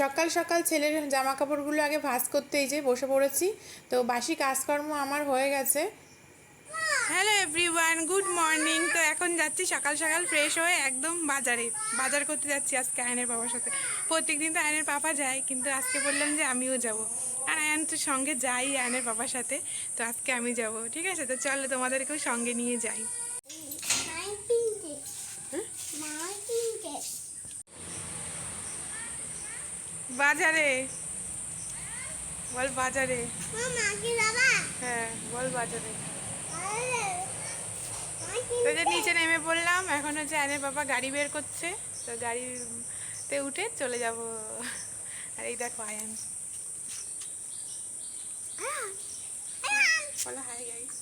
সকাল সকাল ছেলের জামা কাপড়গুলো আগে ভাঁজ করতেই যে বসে পড়েছি। তো বাসি কাজকর্ম আমার হয়ে গেছে। হ্যালো এভরিওয়ান গুড মর্নিং তো এখন যাচ্ছি সকাল সকাল ফ্রেশ হয়ে একদম বাজারে। বাজার করতে যাচ্ছি আজকে আয়নের বাবার সাথে। প্রত্যেকদিন তো আয়নের পাপা যায়, কিন্তু আজকে বললাম যে আমিও যাব। আর আয়ন তো সঙ্গে যাই আয়নের বাবার সাথে, তো আজকে আমি যাব। ঠিক আছে? তো চলো তোমাদেরকেও সঙ্গে নিয়ে যাই। বাজারে। বল বাজারে? হ্যাঁ বল বাজারে। তো যে নিচে নেমে পড়লাম এখন হচ্ছে আয়নের বাবা গাড়ি বের করছে তো গাড়িতে উঠে চলে যাব। আর এই দেখো আয়ান। বলো হাই গাইস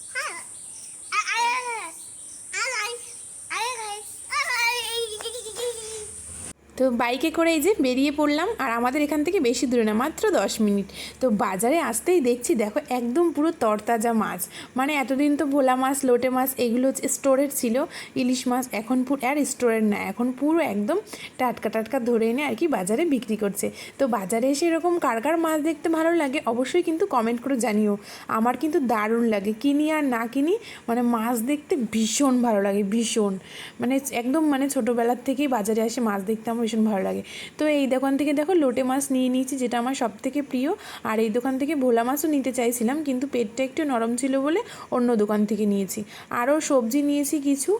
তো বাইকে করে এই যে বেরিয়ে পড়লাম আর আমাদের এখান থেকে বেশি দূরে না, মাত্র দশ মিনিট। তো বাজারে আসতেই দেখছি, দেখো একদম পুরো তরতাজা মাছ। মানে এতদিন তো ভোলা মাছ, লোটে মাছ এগুলো স্টোরের ছিল, ইলিশ মাছ এখন পুরো আর স্টোরের না, এখন পুরো একদম টাটকা টাটকা ধরে এনে আর কি বাজারে বিক্রি করছে। তো বাজারে এসে এরকম কার কার মাছ দেখতে ভালো লাগে অবশ্যই কিন্তু কমেন্ট করে জানিও। আমার কিন্তু দারুণ লাগে, কিনি আর না কিনি মানে মাছ দেখতে ভীষণ ভালো লাগে, ভীষণ। মানে একদম মানে ছোটোবেলার থেকেই বাজারে আসে মাছ দেখতে, আমার ভীষণ ভালো লাগে। তো এই দোকান থেকে দেখো লোটে মাছ নিয়ে নিয়েছি, যেটা আমার সব থেকে প্রিয়। আর এই দোকান থেকে ভোলা মাছও নিতে চাইছিলাম, কিন্তু পেটটা একটু নরম ছিল বলে অন্য দোকান থেকে নিয়েছি। আরও সবজি নিয়েছি কিছু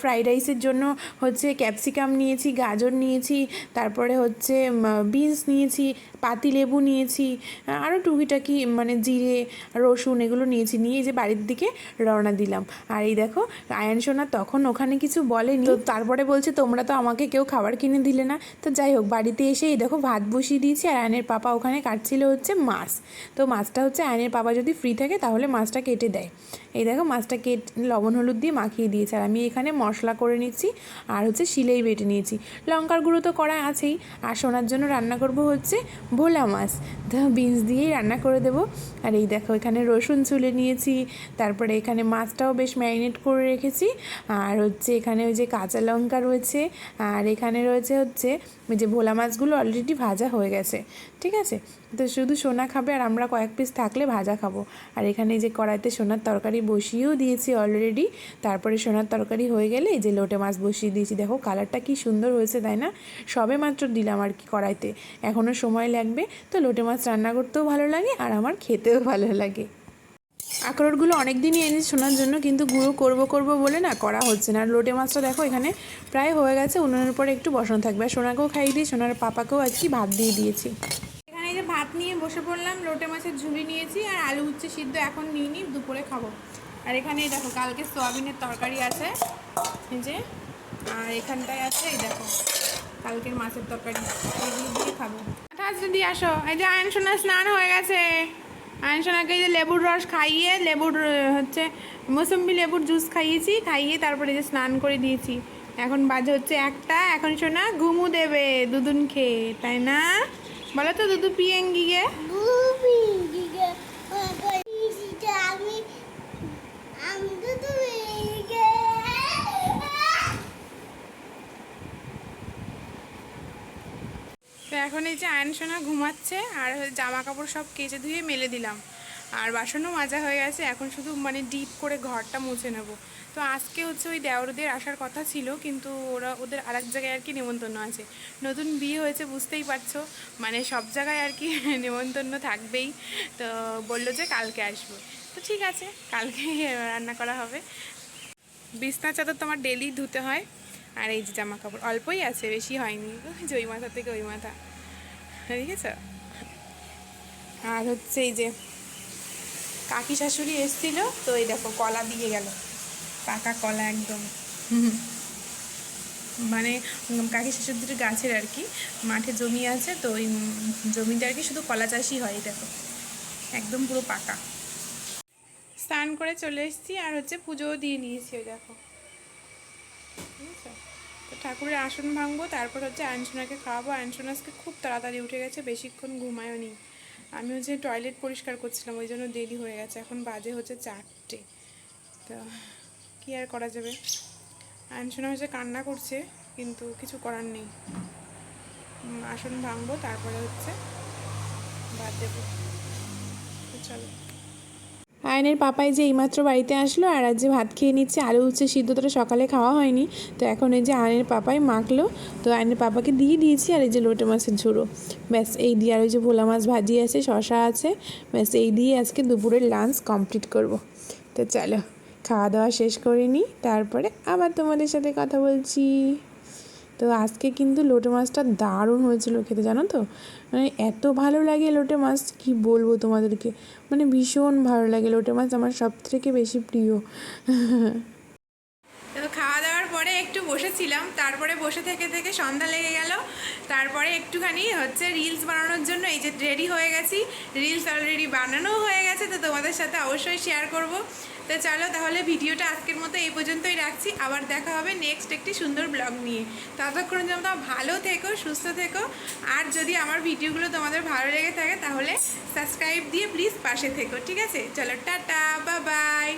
ফ্রাইড রাইসের জন্য হচ্ছে ক্যাপসিকাম নিয়েছি, গাজর নিয়েছি, তারপরে হচ্ছে বিনস নিয়েছি পাতি লেবু নিয়েছি আরও টুকিটাকি মানে জিরে রসুন এগুলো নিয়েছি নিয়ে যে বাড়ির দিকে রওনা দিলাম। আর এই দেখো আয়ন সোনা তখন ওখানে কিছু বলেনি। তো তারপরে বলছে তোমরা তো আমাকে কেউ খাবার কিনে দিলে না। তো যাই হোক বাড়িতে এসে এই দেখো ভাত বসিয়ে দিয়েছি আর আয়নের পাপা ওখানে কাটছিল হচ্ছে মাছ। তো মাছটা হচ্ছে আয়নের পাপা যদি ফ্রি থাকে তাহলে মাছটা কেটে দেয়। এই দেখো মাছটা কেটে লবণ হলুদ দিয়ে মাখিয়ে দিয়েছে। আর আমি এখানে মশলা করে নিচ্ছি আর হচ্ছে শিলেই বেটে নিয়েছি। লঙ্কার গুঁড়ো তো করা আছেই। আর সোনার জন্য রান্না করব হচ্ছে ভোলা মাছ। বিনস দিয়েই রান্না করে দেবো। আর এই দেখো, এখানে রসুন চুলে নিয়েছি, তারপরে এখানে মাছটাও বেশ ম্যারিনেট করে রেখেছি। আর হচ্ছে এখানে ওই যে কাঁচা লঙ্কা রয়েছে, আর এখানে রয়েছে হচ্ছে যে ভোলা মাছগুলো অলরেডি ভাজা হয়ে গেছে, ঠিক আছে? তো শুধু সোনা খাবে আর আমরা কয়েক পিস থাকলে ভাজা খাব। আর এখানে যে কড়াইতে সোনার তরকারি বসিয়েও দিয়েছি অলরেডি তারপরে সোনার তরকারি হয়ে গেলে এই যে লোটে মাছ বসিয়ে দিয়েছি, দেখো কালারটা কি সুন্দর হয়েছে, তাই না? সবে মাত্র দিলাম আর কি কড়াইতে। এখনও সময় লাগবে, তো লোটে মাছ রান্না করতেও ভালো লাগে আর আমার খেতেও ভালো লাগে। আখরোটগুলো অনেক দিনই এনেছি শোনার জন্য, কিন্তু গুঁড়ো করব করব বলে না করা হচ্ছে না। আর লোটে মাছটা দেখো, এখানে প্রায় হয়ে গেছে, উনুনের পরে একটু বসানো থাকবে। আর সোনাকেও খাইয়ে দিয়ে সোনার পাপাকেও আর কি ভাত দিয়ে দিয়েছি। এখানে যে ভাত নিয়ে বসে পড়লাম, লোটে মাছের ঝুড়ি নিয়েছি আর আলু উচ্ছে সিদ্ধ এখন নিয়ে নিই, দুপুরে খাব। আর এখানে দেখো, কালকে সোয়াবিনের তরকারি আছে যে, আর এখানটায় আছে, এই দেখো, কালকের মাছের তরকারি এগুলো দিয়ে খাব। আচ্ছা দিয়ে আসো, এই যে আয়ন সোনা স্নান হয়ে গেছে। আয়ন সোনাকে এই যে লেবুর রস খাইয়ে, লেবুর হচ্ছে মৌসুম্বি লেবুর জুস খাইয়েছি, খাইয়ে তারপরে যে স্নান করে দিয়েছি। এখন বাজে হচ্ছে একটা, এখন সোনা ঘুমু দেবে দুদুন খেয়ে তাই না? বলো তো দুদু পিয়েঙ্গি গে Blue pinky. Papa, pinky, আমি আমি তো তুমি তো এখন এই যে আয়ন সোনা ঘুমাচ্ছে আর জামা কাপড় সব কেচে ধুয়ে মেলে দিলাম। আর বাসনও মাজা হয়ে গেছে, এখন শুধু মানে ডিপ করে ঘরটা মুছে নেব। তো আজকে হচ্ছে ওই দেওরদের আসার কথা ছিল, কিন্তু ওরা, ওদের আরেক জায়গায় আর কি নেমন্তন্ন আছে। নতুন বিয়ে হয়েছে, বুঝতেই পারছ। মানে সব জায়গায় আর কি নেমন্তন্ন থাকবেই। তো বলল যে কালকে আসব। তো ঠিক আছে কালকে রান্না করা হবে। বিছনা চাদর তোমার ডেলি ধুতে হয়। আর এই যে জামা কাপড়, অল্পই আছে, বেশি হয়নি। যে ওই মাথা থেকে ওই মাথা। দেখেছ? আর হচ্ছে এই যে কাকি শাশুড়ি এসেছিল, তো এই দেখো কলা দিয়ে গেল। পাকা কলা একদম। মানে কাকি শাশুড়ির গাছের আর কি, মাঠে জমি আছে, তো ওই জমিতে আর কি শুধু কলা চাষই হয় দেখো। একদম পুরো পাকা। স্নান করে চলে এসেছি, আর হচ্ছে পুজোও দিয়ে নিয়েছি, ওই দেখো? তো ঠাকুরের আসন ভাঙবো, তারপর হচ্ছে আয়নসোনাকে খাওয়াবো। আয়নসোনা আজকে খুব তাড়াতাড়ি উঠে গেছে, বেশিক্ষণ ঘুমায়ও নি। আমি হচ্ছে টয়লেট পরিষ্কার করছিলাম, ওই জন্য দেরি হয়ে গেছে। এখন বাজে হচ্ছে চারটে। তো কী আর করা যাবে? আয়নসোনা হচ্ছে কান্না করছে, কিন্তু কিছু করার নেই। আসন ভাঙবো, তারপরে হচ্ছে বাদ দেবো। চলো। আয়নের পাপাই যে এইমাত্র বাড়িতে আসলো আর আজ যে ভাত খেয়ে নিচ্ছে, আলু উচ্ছে সিদ্ধ সিদ্ধটা সকালে খাওয়া হয়নি। তো এখন এই যে আয়নের পাপাই মাখলো, তো আয়নের পাপাকে দিয়ে দিয়েছি আর এই যে লোটে মাছের ঝুড়ো ব্যাস, এই দিয়ে আর ওই যে ভোলা মাছ ভাজি আছে শশা আছে, ব্যাস, এই দিয়ে আজকে দুপুরের লাঞ্চ কমপ্লিট করব। তো চলো, খাওয়া দাওয়া শেষ করে নিই, তারপরে আবার তোমাদের সাথে কথা বলছি। তো আজকে কিন্তু লোটে মাছটা দারুণ হয়েছিল খেতে, জানো তো? মানে এত ভালো লাগে লোটে মাছ, কি বলব তোমাদেরকে? মানে ভীষণ ভালো লাগে লোটে মাছ, আমার সব থেকে বেশি প্রিয় তো খাওয়া দাওয়ার পরে একটু বসেছিলাম, তারপরে বসে থেকে থেকে সন্ধ্যা লেগে গেল। তারপরে একটুখানি হচ্ছে রিলস বানানোর জন্য এই যে রেডি হয়ে গেছি। রিলস অলরেডি বানানো হয়ে গেছে, তো তোমাদের সাথে অবশ্যই শেয়ার করব। তো চলো তাহলে ভিডিওটা আজকের মতো এই পর্যন্তই রাখছি। আবার দেখা হবে নেক্সট একটি সুন্দর ব্লগ নিয়ে। ততক্ষণ জন্য ভালো থেকো, সুস্থ থেকো। আর যদি আমার ভিডিওগুলো তোমাদের ভালো লেগে থাকে, তাহলে সাবস্ক্রাইব দিয়ে প্লিজ পাশে থেকো, ঠিক আছে? চলো টাটা বা বাই